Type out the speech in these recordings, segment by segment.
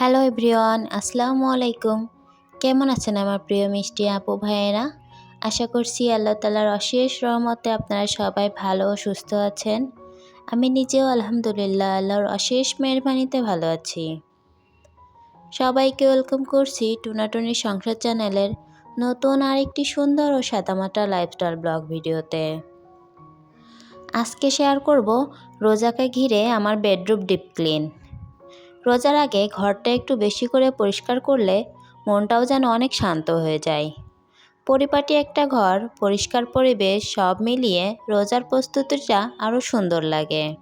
Hello everyone আসসালামু আলাইকুম কেমন আছেন আমার প্রিয় মিষ্টি আপু ভাইয়েরা? আশা করছি আল্লাহ তালার অশেষ রহমতে আপনারা সবাই ভালো ও সুস্থ আছেন। আমি নিজেও আলহামদুলিল্লাহ আল্লাহর অশেষ মেহরবানিতে ভালো আছি। সবাইকে ওয়েলকাম করছি টুনাটুনি সংসার চ্যানেলের নতুন আরেকটি সুন্দর ও সাদামাটা লাইফস্টাইল ব্লগ ভিডিওতে। আজকে শেয়ার করব রোজাকে ঘিরে আমার বেডরুম ডিপ ক্লিন রোজার আগে ঘরটা একটু বেশি করে পরিষ্কার করলে মনটাও যেন অনেক শান্ত হয়ে যায়। পরিপাটি একটা ঘর, পরিষ্কার পরিবেশ সব মিলিয়ে রোজার প্রস্তুতিটা আরও সুন্দর লাগে।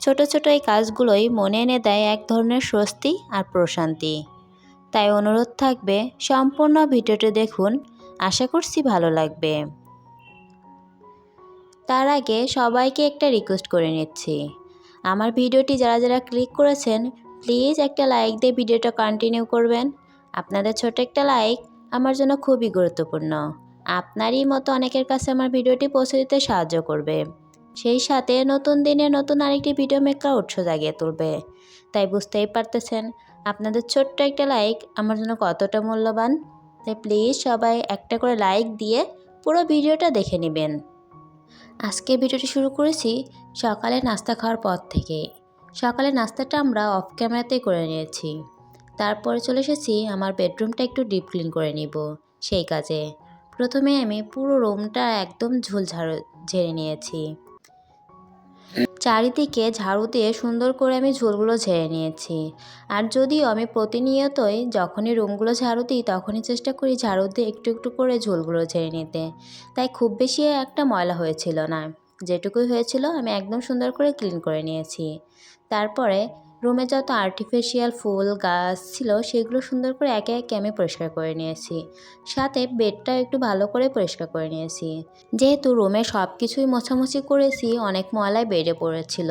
ছোট ছোট এই কাজগুলোই মনে এনে দেয় এক ধরনের স্বস্তি আর প্রশান্তি। তাই অনুরোধ থাকবে, সম্পূর্ণ ভিডিওটি দেখুন। আশা করছি ভালো লাগবে। তার আগে সবাইকে একটা রিকোয়েস্ট করে নিচ্ছি। আমার ভিডিওটি যারা যারা ক্লিক করেছেন প্লিজ একটা লাইক দিয়ে ভিডিওটা কন্টিনিউ করবেন। আপনাদের ছোট একটা লাইক আমার জন্য খুবই গুরুত্বপূর্ণ। আপনারই মতো অনেকের কাছে আমার ভিডিওটি পৌঁছে দিতে সাহায্য করবে। সেই সাথে নতুন দিনে নতুন আরেকটি ভিডিও মেকার উৎস জাগিয়ে তুলবে। তাই বুঝতেই পারতেছেন আপনাদের ছোট্ট একটা লাইক আমার জন্য কতটা মূল্যবান? তাই প্লিজ সবাই একটা করে লাইক দিয়ে পুরো ভিডিওটা দেখে নেবেন। আজকে ভিডিওটি শুরু করেছি সকালে নাস্তা খাওয়ার পর থেকে। সকালে নাস্তাটা আমরা অফ ক্যামেরাতেই করে নিয়েছি। তারপরে চলে এসেছি আমার বেডরুমটা একটু ডিপ ক্লিন করে নিব সেই কাজে। প্রথমে আমি পুরো রুমটা একদম ঝুল ঝাড়ু ঝেড়ে নিয়েছি। চারিদিকে ঝাড়ু দিয়ে সুন্দর করে আমি ঝুলগুলো ঝেড়ে নিয়েছি। আর যদিও আমি প্রতিনিয়তই যখনই রুমগুলো ঝাড়ু দিই, তখনই চেষ্টা করি ঝাড়ু দিয়ে একটু একটু করে ঝুলগুলো ঝেড়ে নিতে। তাই খুব বেশি একটা ময়লা হয়েছিল না। যেটুকুই হয়েছিল, আমি একদম সুন্দর করে ক্লিন করে নিয়েছি। তারপরে রুমে যত আর্টিফিশিয়াল ফুল গাছ ছিল, সেগুলো সুন্দর করে একে একে আমি পরিষ্কার করে নিয়েছি। সাথে বেডটাও একটু ভালো করে পরিষ্কার করে নিয়েছি। যেহেতু রুমে সব কিছুই মোছামুছি করেছি, অনেক ময়লায় বেডে পড়েছিল।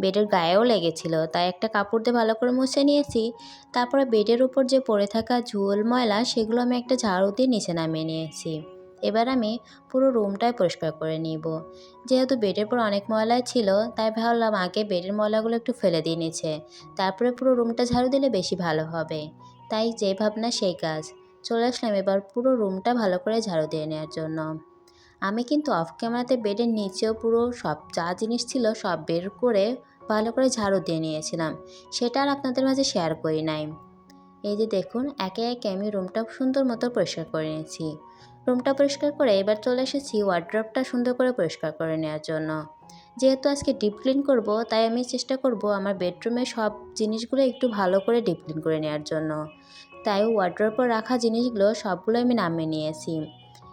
বেডের গায়েও লেগেছিল, তাই একটা কাপড় দিয়ে ভালো করে মুছে নিয়েছি। তারপরে বেডের উপর যে পড়ে থাকা ঝুল ময়লা, সেগুলো আমি একটা ঝাড়ু দিয়ে নিচে নামিয়ে নিয়েছি। এবার আমি পুরো রুমটাই পরিষ্কার করে নিব। যেহেতু বেডের পর অনেক ময়লা ছিল, তাই ভাবলাম আগে বেডের ময়লাগুলো একটু ফেলে দিয়ে নিচ্ছে তারপরে পুরো রুমটা ঝাড়ু দিলে বেশি ভালো হবে। তাই যে ভাবনা সেই কাজ। চলে আসলাম এবার পুরো রুমটা ভালো করে ঝাড়ু দিয়ে নেওয়ার জন্য। আমি কিন্তু অফ ক্যামেরাতে বেডের নিচেও পুরো সব যা জিনিস ছিল সব বের করে ভালো করে ঝাড়ু দিয়ে নিয়েছিলাম। সেটা আর আপনাদের মাঝে শেয়ার করি নাই। এই যে দেখুন, একে একে আমি রুমটা সুন্দর মতো পরিষ্কার করে নিয়েছি। রুমটা পরিষ্কার করে এবার চলে এসেছি ওয়ার্ড্রপটা সুন্দর করে পরিষ্কার করে নেওয়ার জন্য। যেহেতু আজকে ডিপ ক্লিন করব, তাই আমি চেষ্টা করব আমার বেডরুমে সব জিনিসগুলো একটু ভালো করে ডিপ ক্লিন করে নেওয়ার জন্য। তাই ওয়ার্ড্রপে রাখা জিনিসগুলো সবগুলো আমি নামিয়ে নিয়েছি।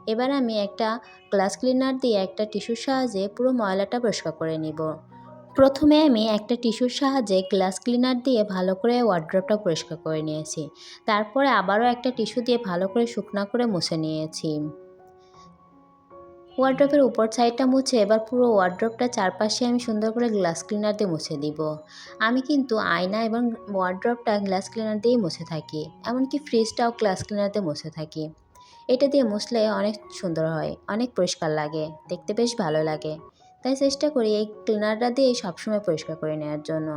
এবার আমি একটা গ্লাস ক্লিনার দিয়ে একটা টিস্যুর সাহায্যে পুরো ময়লাটা পরিষ্কার করে নিব। প্রথমে আমি একটা টিস্যুর সাহায্যে গ্লাস ক্লিনার দিয়ে ভালো করে ওয়ার্ড্রপটা পরিষ্কার করে নিয়েছি। তারপরে আবারও একটা টিস্যু দিয়ে ভালো করে শুকনা করে মুছে নিয়েছি। ওয়ার্ড্রপের উপর সাইডটা মুছে এবার পুরো ওয়ার্ড্রপটা চারপাশে আমি সুন্দর করে গ্লাস ক্লিনার দিয়ে মুছে দিব। আমি কিন্তু আয়না এবং ওয়ার্ড্রপটা গ্লাস ক্লিনার দিয়েই মুছে থাকি, এমনকি ফ্রিজটাও গ্লাস ক্লিনার দিয়ে মুছে থাকি। এটা দিয়ে মুছলে অনেক সুন্দর হয়, অনেক পরিষ্কার লাগে, দেখতে বেশ ভালো লাগে। তাই চেষ্টা করি এই ক্লিনারটা দিয়ে সবসময় পরিষ্কার করে নেওয়ার জন্য।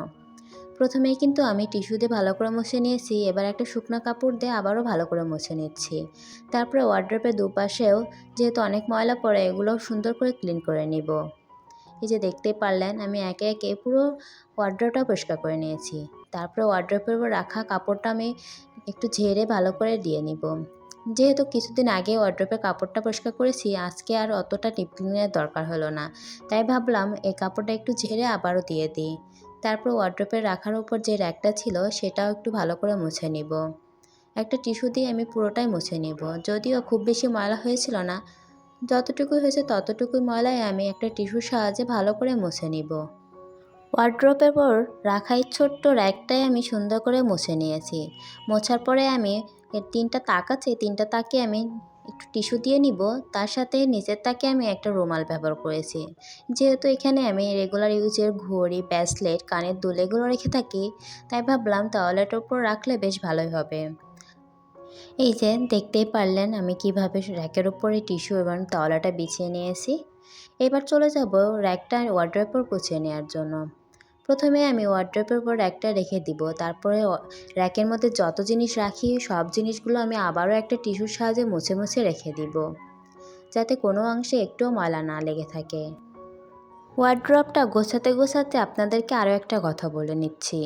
প্রথমেই কিন্তু আমি টিস্যু দিয়ে ভালো করে মুছে নিয়েছি, এবার একটা শুকনো কাপড় দিয়ে আবারও ভালো করে মুছে নিচ্ছি। তারপরে ওয়ার্ড্রপের দুপাশেও যেহেতু অনেক ময়লা পড়ে, এগুলো সুন্দর করে ক্লিন করে নিব। এই যে দেখতে পারলেন, আমি একে একে পুরো ওয়ার্ড্রপটা পরিষ্কার করে নিয়েছি। তারপরে ওয়ার্ড্রপের উপর রাখা কাপড়টা আমি একটু ঝেড়ে ভালো করে দিয়ে নিব। যেহেতু কিছুদিন আগে ওয়ার্ড্রপের কাপড়টা পরিষ্কার করেছি, আজকে আর অতটা টিপ ক্লিনের দরকার হলো না। তাই ভাবলাম এই কাপড়টা একটু ঝেড়ে আবারও দিয়ে দিই। তারপর ওয়ার্ড্রপের রাখার উপর যে র্যাকটা ছিল, সেটাও একটু ভালো করে মুছে নিব। একটা টিস্যু দিয়ে আমি পুরোটাই মুছে নিব। যদিও খুব বেশি ময়লা হয়েছিল না যতটুকু হয়েছে ততটুকুই ময়লায় আমি একটা টিস্যুর সাহায্যে ভালো করে মুছে নিব। ওয়ার্ড্রপের পর রাখা এই ছোট্ট র্যাকটাই আমি সুন্দর করে মুছে নিয়েছি। মোছার পরে আমি তিনটা তাক আছে তিনটা তাকে আমি একটু টিস্যু দিয়ে নিব। তার সাথে নিচের তাকে আমি একটা রুমাল ব্যবহার করেছি। যেহেতু এখানে আমি রেগুলার ইউজের ঘড়ি ব্যাসলেট কানের দুল এগুলো রেখে থাকি, তাই ভাবলাম তাওয়ালের ওপর রাখলে বেশ ভালোই হবে। এই যে দেখতেই পারলেন আমি কীভাবে র্যাকের উপরে টিস্যু এবং তাওয়ালাটা বিছিয়ে নিয়েছি। এবার চলে যাব র্যাকটা ওয়ার্ড্রপের গুছিয়ে নেওয়ার জন্য। প্রথমে আমি ওয়ার্ড্রপের উপর র্যাকটা রেখে দিব। তারপরে র্যাকের মধ্যে যত জিনিস রাখি, সব জিনিসগুলো আমি আবারও একটা টিস্যুর সাহায্যে মুছে মুছে রেখে দিব। যাতে কোনো অংশে একটুও ময়লা না লেগে থাকে। ওয়ার্ড্রপটা গোছাতে গোছাতে আপনাদেরকে আরও একটা কথা বলে নিচ্ছি।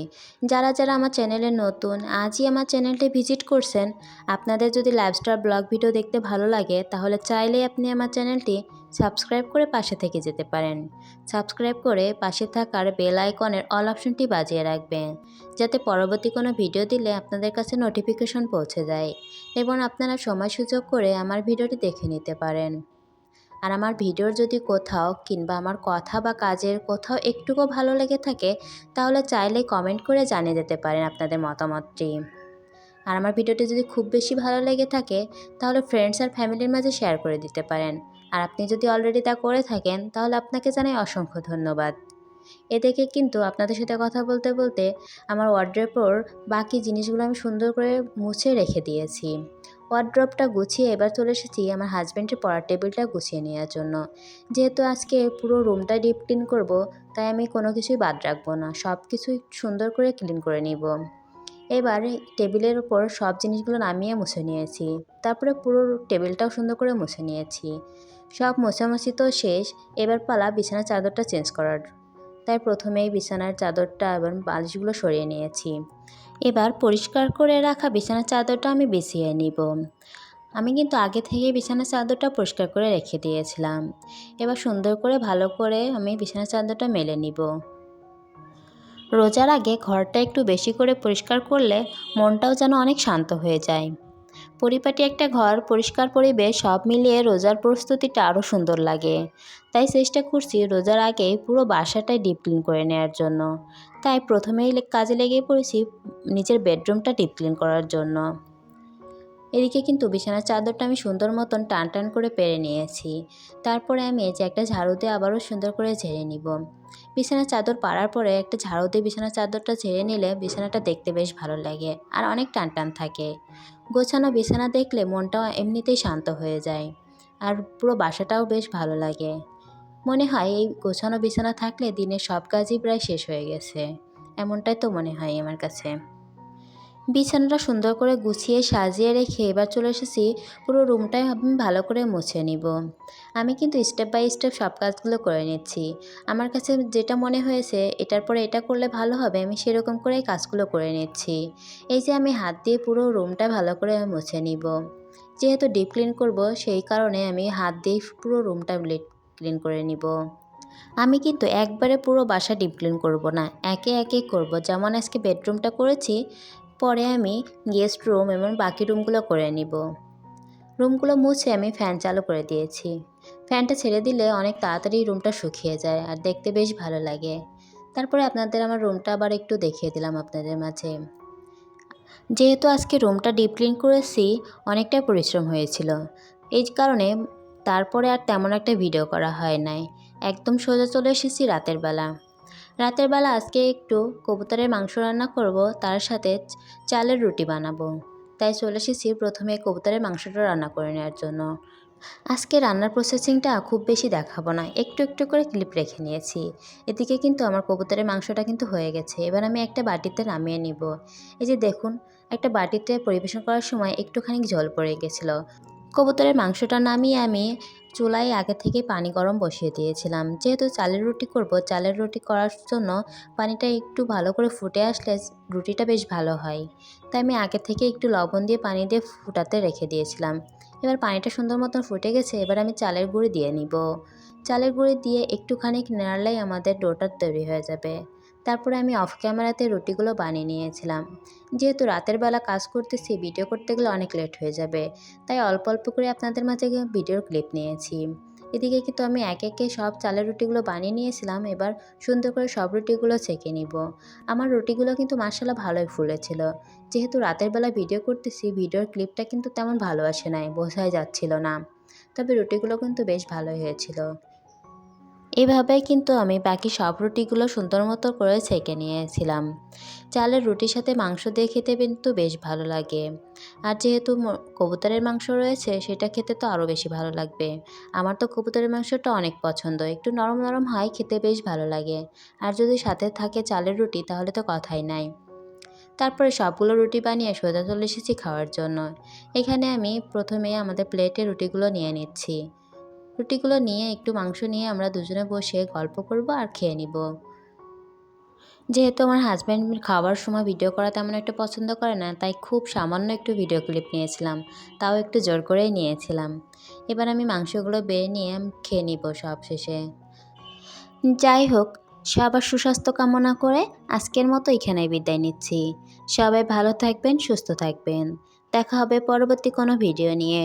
যারা যারা আমার চ্যানেলে নতুন, আজই আমার চ্যানেলটি ভিজিট করছেন, আপনাদের যদি লাইফস্টাইল ব্লগ ভিডিও দেখতে ভালো লাগে, তাহলে চাইলেই আপনি আমার চ্যানেলটি সাবস্ক্রাইব করে পাশে থেকে যেতে পারেন। সাবস্ক্রাইব করে পাশে থাকার বেল আইকনের অল অপশনটি বাজিয়ে রাখবেন, যাতে পরবর্তী কোনো ভিডিও দিলে আপনাদের কাছে নোটিফিকেশন পৌঁছে যায় এবং আপনারা সময় সুযোগ করে আমার ভিডিওটি দেখে নিতে পারেন। আর আমার ভিডিওর যদি কোথাও কিংবা আমার কথা বা কাজের কোথাও একটুকু ভালো লেগে থাকে, তাহলে চাইলে কমেন্ট করে জানিয়ে দিতে পারেন আপনাদের মতামতটি। আর আমার ভিডিওটি যদি খুব বেশি ভালো লেগে থাকে, তাহলে ফ্রেন্ডস আর ফ্যামিলির মাঝে শেয়ার করে দিতে পারেন। আর আপনি যদি অলরেডি তা করে থাকেন, তাহলে আপনাকে জানাই অসংখ্য ধন্যবাদ। এ এদিকে কিন্তু আপনাদের সাথে কথা বলতে বলতে আমার ওয়ার্ড্রপর বাকি জিনিসগুলো আমি সুন্দর করে মুছে রেখে দিয়েছি। ওয়ার্ড্রপটা গুছিয়ে এবার চলে এসেছি আমার হাজব্যান্ডের পড়ার টেবিলটা গুছিয়ে নেওয়ার জন্য। যেহেতু আজকে পুরো রুমটা ডিপ ক্লিন করব, তাই আমি কোনো কিছুই বাদ রাখব না সব কিছুই সুন্দর করে ক্লিন করে নিব। এবার টেবিলের ওপর সব জিনিসগুলো নামিয়ে মুছে নিয়েছি। তারপরে পুরো টেবিলটাও সুন্দর করে মুছে নিয়েছি। সব মোছামুছি তো শেষ, এবার পালা বিছানার চাদরটা চেঞ্জ করার। তাই প্রথমেই বিছানার চাদরটা এবং বালিশগুলো সরিয়ে নিয়েছি। এবার পরিষ্কার করে রাখা বিছানার চাদরটা আমি বিছিয়ে নিব। আমি কিন্তু আগে থেকে বিছানার চাদরটা পরিষ্কার করে রেখে দিয়েছিলাম। এবার সুন্দর করে ভালো করে আমি বিছানার চাদরটা মেলে নিব। রোজার আগে ঘরটা একটু বেশি করে পরিষ্কার করলে মনটাও যেন অনেক শান্ত হয়ে যায়। পরিপাটি একটা ঘর, পরিষ্কার পরিবেশ, সব মিলিয়ে রোজার প্রস্তুতিটা আরও সুন্দর লাগে। তাই চেষ্টা করছি রোজার আগে পুরো বাসাটাই ডিপ ক্লিন করে নেওয়ার জন্য। তাই প্রথমেই কাজে লেগে পড়েছি নিজের বেডরুমটা ডিপ ক্লিন করার জন্য। এদিকে কিন্তু বিছানার চাদরটা আমি সুন্দর মতন টান টান করে পেরে নিয়েছি। তারপরে আমি যে একটা ঝাড়ু দিয়ে আবারও সুন্দর করে ঝেড়ে নিব। বিছানার চাদর পাড়ার পরে একটা ঝাড়ু দিয়ে বিছানার চাদরটা ঝেড়ে নিলে বিছানাটা দেখতে বেশ ভালো লাগে আর অনেক টান টান থাকে। গোছানো বিছানা দেখলে মনটাও এমনিতেই শান্ত হয়ে যায় আর পুরো বাসাটাও বেশ ভালো লাগে। মনে হয় এই গোছানো বিছানা থাকলে দিনের সব কাজই প্রায় শেষ হয়ে গেছে। এমনটাই তো মনে হয় আমার কাছে। বিছানাটা সুন্দর করে গুছিয়ে সাজিয়ে রেখে এবার চলে এসেছি। পুরো রুমটাই আমি ভালো করে মুছে নিব। আমি কিন্তু স্টেপ বাই স্টেপ সব কাজগুলো করে নিচ্ছি। আমার কাছে যেটা মনে হয়েছে, এটার পরে এটা করলে ভালো হবে, আমি সেরকম করেই কাজগুলো করে নিচ্ছি। এই যে আমি হাত দিয়ে পুরো রুমটা ভালো করে মুছে নিব। যেহেতু ডিপ ক্লিন করব, সেই কারণে আমি হাত দিয়ে পুরো রুমটা ক্লিন করে নিব। আমি কিন্তু একবারে পুরো বাসা ডিপ ক্লিন করব না, একে একে করব। যেমন আজকে বেডরুমটা করেছি পরে আমি গেস্ট রুম এবং বাকি রুমগুলো করে নিব। রুমগুলো মুছে আমি ফ্যান চালু করে দিয়েছি। ফ্যানটা ছেড়ে দিলে অনেক তাড়াতাড়ি রুমটা শুকিয়ে যায় আর দেখতে বেশ ভালো লাগে। তারপরে আপনাদের আমার রুমটা আবার একটু দেখিয়ে দিলাম আপনাদের মাঝে। যেহেতু আজকে রুমটা ডিপ ক্লিন করেছি, অনেকটাই পরিশ্রম হয়েছিল। এই কারণে তারপরে আর তেমন একটা ভিডিও করা হয় নাই। একদম সোজা চলে এসেছি রাতের বেলা। রাতের বেলা আজকে একটু কবুতরের মাংস রান্না করব, তার সাথে চালের রুটি বানাবো। তাই চলে এসেছি প্রথমে কবুতরের মাংসটা রান্না করে নেওয়ার জন্য। আজকে রান্নার প্রসেসিংটা খুব বেশি দেখাবো না, একটু একটু করে ক্লিপ রেখে নিয়েছি। এদিকে কিন্তু আমার কবুতরের মাংসটা কিন্তু হয়ে গেছে, এবার আমি একটা বাটিতে নামিয়ে নিব। এই যে দেখুন, একটা বাটিতে পরিবেশন করার সময় একটুখানি জল পড়ে গেছিল। কবুতরের মাংসটা নামিয়ে আমি চুলায় আগে থেকে পানি গরম বসিয়ে দিয়েছিলাম। যেহেতু চালের রুটি করব, চালের রুটি করার জন্য পানিটা একটু ভালো করে ফুটে আসলে রুটিটা বেশ ভালো হয়। তাই আমি আগে থেকে একটু লবণ দিয়ে পানি দিয়ে ফুটাতে রেখে দিয়েছিলাম। এবার পানিটা সুন্দর মতন ফুটে গেছে, এবার আমি চালের গুঁড়ি দিয়ে নিব। চালের গুঁড়ি দিয়ে একটুখানি নাড়লেই আমাদের ডোটা তৈরি হয়ে যাবে। তারপরে আমি অফ ক্যামেরাতে রুটিগুলো বানিয়ে নিয়েছিলাম। যেহেতু রাতের বেলা কাজ করতেছি ভিডিও করতে গেলে অনেক লেট হয়ে যাবে। তাই অল্প অল্প করে আপনাদের মাঝে ভিডিওর ক্লিপ নিয়েছি। এদিকে কিন্তু আমি এক একে সব চালের রুটিগুলো বানিয়ে নিয়েছিলাম। এবার সুন্দর করে সব রুটিগুলো ছেঁকে নিব। আমার রুটিগুলো কিন্তু মাসালা ভালোই ফুলেছিল। যেহেতু রাতের বেলা ভিডিও করতেছি ভিডিওর ক্লিপটা কিন্তু তেমন ভালো আসে নাই, বোঝাই যাচ্ছিল না। তবে রুটিগুলো কিন্তু বেশ ভালোই হয়েছিল। এভাবে কিন্তু আমি বাকি সব রুটিগুলো সুন্দর মতো করে ছেঁকে নিয়েছিলাম। চালের রুটির সাথে মাংস দিয়ে খেতে কিন্তু বেশ ভালো লাগে। আর যেহেতু কবুতরের মাংস রয়েছে, সেটা খেতে তো আরও বেশি ভালো লাগবে। আমার তো কবুতরের মাংসটা অনেক পছন্দ। একটু নরম নরম হয়, খেতে বেশ ভালো লাগে। আর যদি সাথে থাকে চালের রুটি, তাহলে তো কথাই নাই। তারপরে সবগুলো রুটি বানিয়ে সোজা চলে এসেছি খাওয়ার জন্য। এখানে আমি প্রথমে আমাদের প্লেটে রুটিগুলো নিয়ে নিচ্ছি। রুটিগুলো নিয়ে একটু মাংস নিয়ে আমরা দুজনে বসে গল্প করব আর খেয়ে নিব। যেহেতু আমার হাজব্যান্ড খাওয়ার সময় ভিডিও করা তেমন একটা পছন্দ করে না, তাই খুব সামান্য একটু ভিডিও ক্লিপ নিয়েছিলাম। তাও একটু জোর করেই নিয়েছিলাম। এবার আমি মাংসগুলো বেড়ে নিয়ে খেয়ে নিব সব শেষে। যাই হোক, সবার সুস্বাস্থ্য কামনা করে আজকের মতো এখানেই বিদায় নিচ্ছি। সবাই ভালো থাকবেন, সুস্থ থাকবেন। দেখা হবে পরবর্তী কোনো ভিডিও নিয়ে।